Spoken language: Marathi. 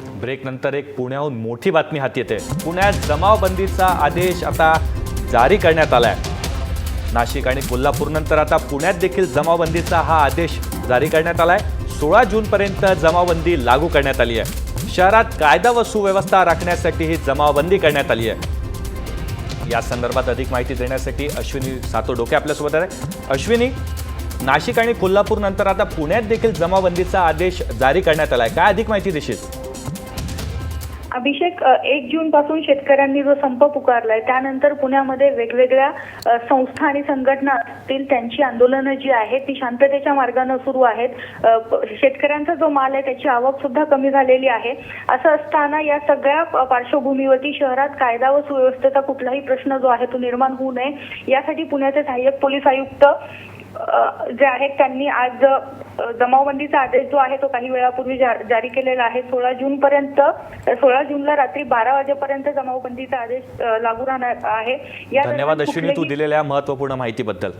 ब्रेक नंतर एक पुण्याहून मोठी बातमी हाती येते. पुण्यात जमावबंदीचा आदेश आता जारी करण्यात आलाय. नाशिक आणि कोल्हापूर नंतर आता पुण्यात देखील जमावबंदीचा हा आदेश जारी करण्यात आलाय. सोळा जूनपर्यंत जमावबंदी लागू करण्यात आली आहे. शहरात कायदा व सुव्यवस्था राखण्यासाठी ही जमावबंदी करण्यात आली आहे. या संदर्भात अधिक माहिती देण्यासाठी अश्विनी सातोडोके आपल्यासोबत आहे अश्विनी नाशिक आणि कोल्हापूर नंतर आता पुण्यात देखील जमावबंदीचा आदेश जारी करण्यात आलाय. काय अधिक माहिती देशील? अभिषेक एक जून पासून शेतकऱ्यांनी जो संप पुकारलाय त्यानंतर पुण्यामध्ये वेगवेगळ्या संस्था आणि संघटना असतील त्यांची आंदोलनं जी आहेत ती शांततेच्या मार्गाने सुरू आहेत. शेतकऱ्यांचा जो माल आहे त्याची आवक सुद्धा कमी झालेली आहे. असं असताना या सगळ्या पार्श्वभूमीवरती शहरात कायदा व सुव्यवस्थेचा कुठलाही प्रश्न जो आहे तो निर्माण होऊ नये. यासाठी पुण्याचे सहाय्यक पोलीस आयुक्त जे आहेत त्यांनी आज जमावबंदीचा आदेश जो आहे तो काही वेळापूर्वी जारी केलेला आहे. सोळा जून पर्यंत सोळा जूनला रात्री बारा वाजेपर्यंत जमावबंदीचा आदेश लागू राहणार आहे. या धन्यवाद अश्विनी तू दिलेल्या महत्त्वपूर्ण माहितीबद्दल.